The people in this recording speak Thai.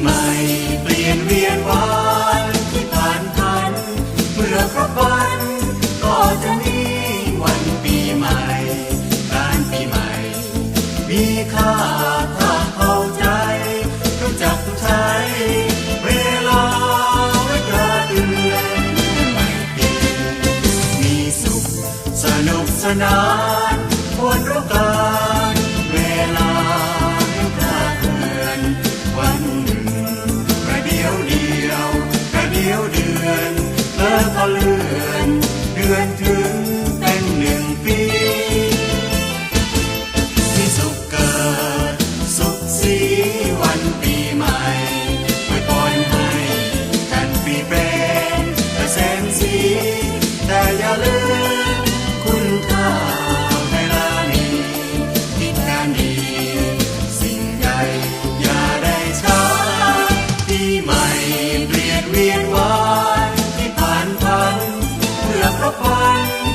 ใหม่เปลี่ยนเวียนวันที่ผ่านพัน เมื่อครบวันก็จะมีวันปีใหม่การปีใหม่ มีค่าถ้าเข้าใจ รู้จักใช้เวลาไว้กระเดือนใหม่ปีมีสุขสนุกสนานควรรู้กา ก็เลือนเดือนถึงเป็นหนึ่งปีที่สุขเกิดสุขสีวันปีใหม่ไว้ปอนให้กันปีเป็นเกษมสี Bye.